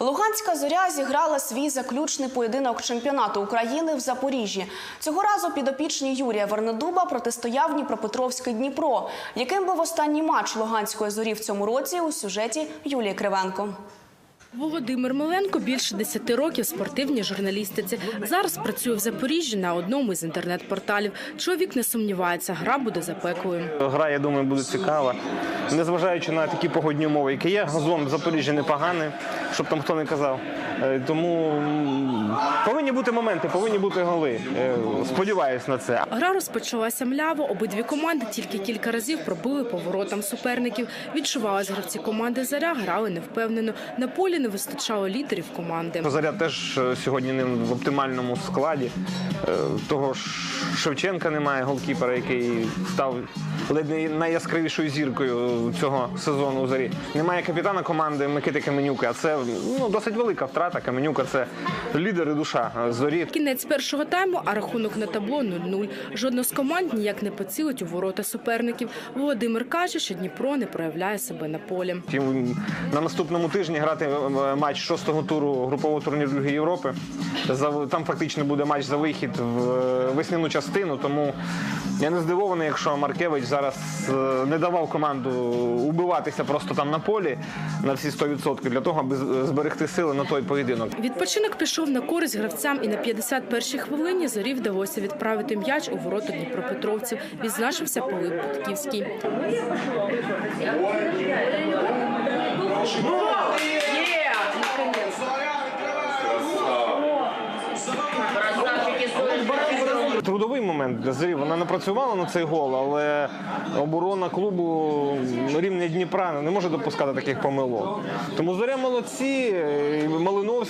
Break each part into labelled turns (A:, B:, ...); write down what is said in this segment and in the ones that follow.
A: Луганська зоря зіграла свій заключний поєдинок чемпіонату України в Запоріжжі. Цього разу підопічні Юрія Вернедуба протистояв Дніпропетровський Дніпро. Яким був останній матч Луганської зорі в цьому році у сюжеті Юлії Кривенко.
B: Володимир Миленко більше 10 років спортивній журналістиці. Зараз працює в Запоріжжі на одному із інтернет-порталів. Чоловік не сумнівається, гра буде запеклою.
C: Гра, я думаю, буде цікава. Незважаючи на такі погодні умови, які є, газон в Запоріжжі непоганий, щоб там хто не казав. Е, Тому повинні бути моменти, повинні бути голи. Е, Сподіваюсь на це.
B: Гра розпочалася мляво. Обидві команди тільки кілька разів пробили поворотам суперників. Відчувалось, гравці команди Заря грали невпевнено. На полі не вистачало лідерів команди.
C: Заря теж е, сьогодні не в оптимальному складі. Е, Того ж Шевченка немає, голкіпера, який став ледь не найяскравішою зіркою цього сезону у зарі. Немає капітана команди Микити Каменюка. Це ну, досить велика втрата. Каменюка це лідер і душа зорі.
B: Кінець першого тайму, а рахунок на табло 0-0. Жодна з команд ніяк не поцілить у ворота суперників. Володимир каже, що Дніпро не проявляє себе на полі.
C: Втім, на наступному тижні грати е, матч шостого туру групового турніру Ліги Європи. Там фактично буде матч за вихід в е, весняну частину. Тому я не здивований, якщо Маркевич зараз е, не давав команду убиватися просто там на полі на всі 100% для того, аби зберегти сили на той поєдинок.
B: Відпочинок пішов на користь гравцям, і на 51-й хвилині зорі вдалося відправити м'яч у ворота Дніпропетровців. Відзначився Пилип Будківський.
C: Трудовий момент для зорі. Вона не працювала на цей гол, але оборона клубу рівня Дніпра не може допускати таких помилок. Тому зоря молодці. і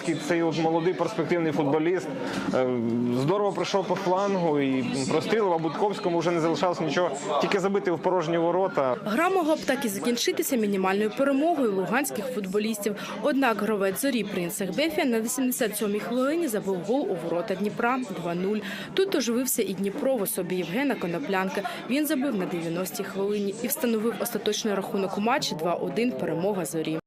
C: Малиновський, цей от молодий перспективний футболіст. е, Здорово прийшов по флангу і прострілив, а Будковському вже не залишалось нічого, тільки забити в порожні ворота.
B: Гра могла б так і закінчитися мінімальною перемогою луганських футболістів. Однак гравець зорі Принц Бефія на 87-й хвилині забив гол у ворота Дніпра 2-0. Тут оживився і Дніпро в особі Євгена Коноплянка. Він забив на 90-й хвилині і встановив остаточний рахунок у матчі 2-1 перемога зорі.